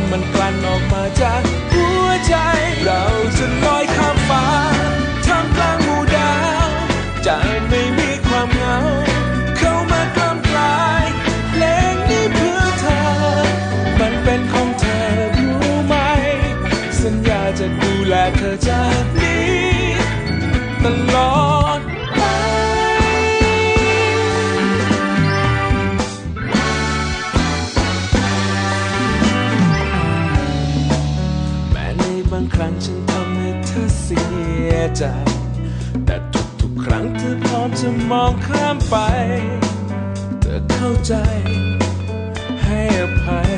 ำมันกลั่นออกมาจากหัวใจ เราจะลอย จะมองข้ามไปเธอเข้าใจ ให้อภัย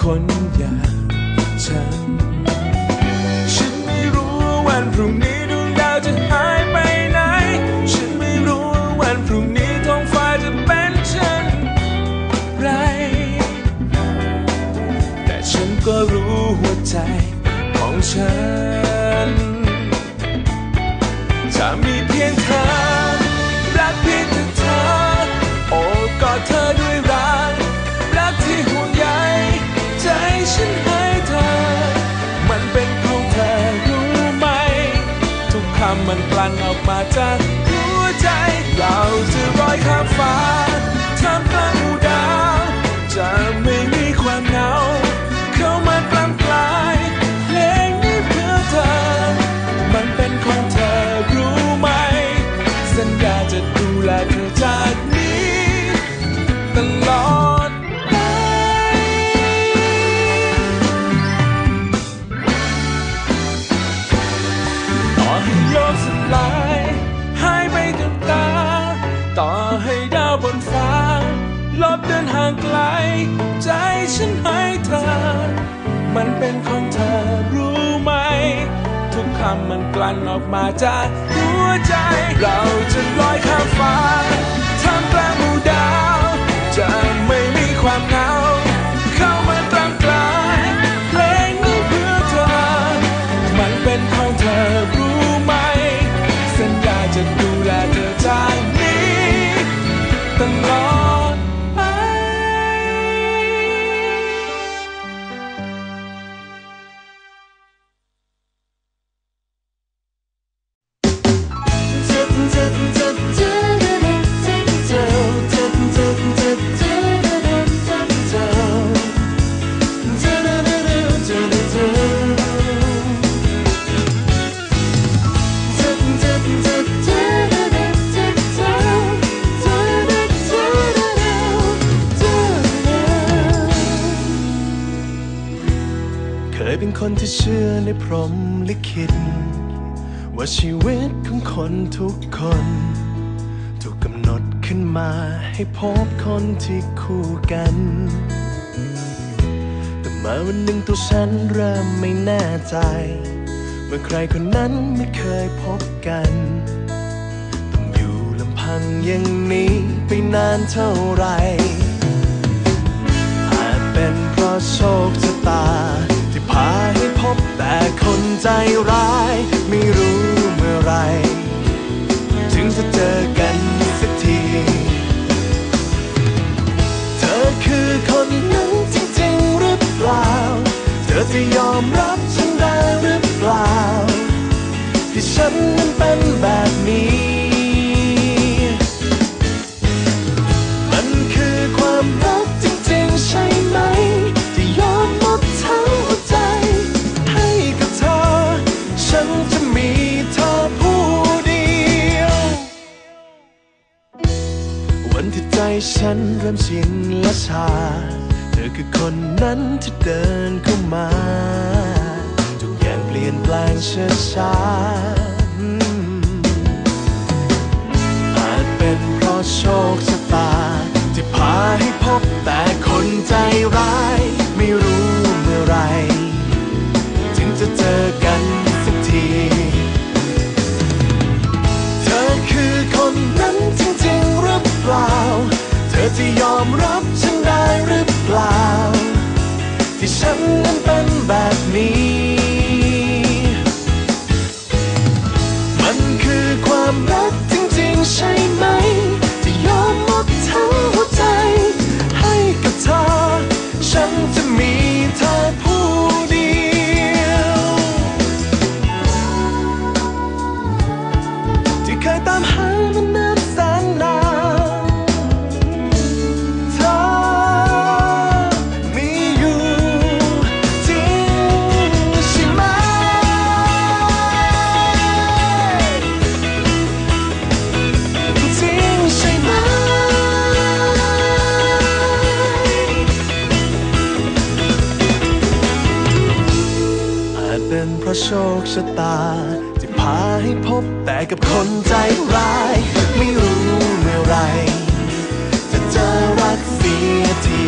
คนอย่างฉัน ฉันไม่รู้ว่าวันพรุ่งนี้ดวงดาวจะหายไปไหน ฉันไม่รู้ว่าวันพรุ่งนี้ท้องฟ้าจะเป็นเช่นไร แต่ฉันก็รู้หัวใจของฉันำมันกลั่นออกมาจาก ฉันให้เธอ มันเป็นของเธอรู้ไหม ทุกคำมันกลั่นออกมาจากหัวใจ เราจะลอยข้ามฟ้าท่ามกลางหมู่ดาว จะไม่มีความ เป็นคนที่เชื่อในพรหมลิขิต ว่าชีวิตของคนทุกคน ถูกกำหนดขึ้นมาให้พบคนที่คู่กัน แต่มาวันหนึ่งตัวฉันเริ่มไม่แน่ใจ เมื่อใครคนนั้นไม่เคยพบกัน ต้องอยู่ลำพังอย่างนี้ไปนานเท่าไหร่อาจเป็นเพราะโชคชะตาาให้พบแต่คนใจร้าย ไม่รู้เมื่อไร ถึงจะเจอกันสักที เธอคือคนนั้นจริงๆหรือเปล่า เธอจะยอมรับฉันได้หรือเปล่า ที่ฉันนั้นเป็นแบบ ฉันเริ่มชินและชา เธอคือคนนั้นที่เดินเข้ามา ทุกอย่างเปลี่ยนแปลงช้าช้าอาจเป็นเพราะโชคชะตา ที่พาให้พบแต่คนใจร้าย ไม่รู้เมื่อไร นนั้ ราะโชคชะตาที่พาให้พบแต่กับคนใจร้าย ไม่รู้เมื่อไร จะเจอรักเสียที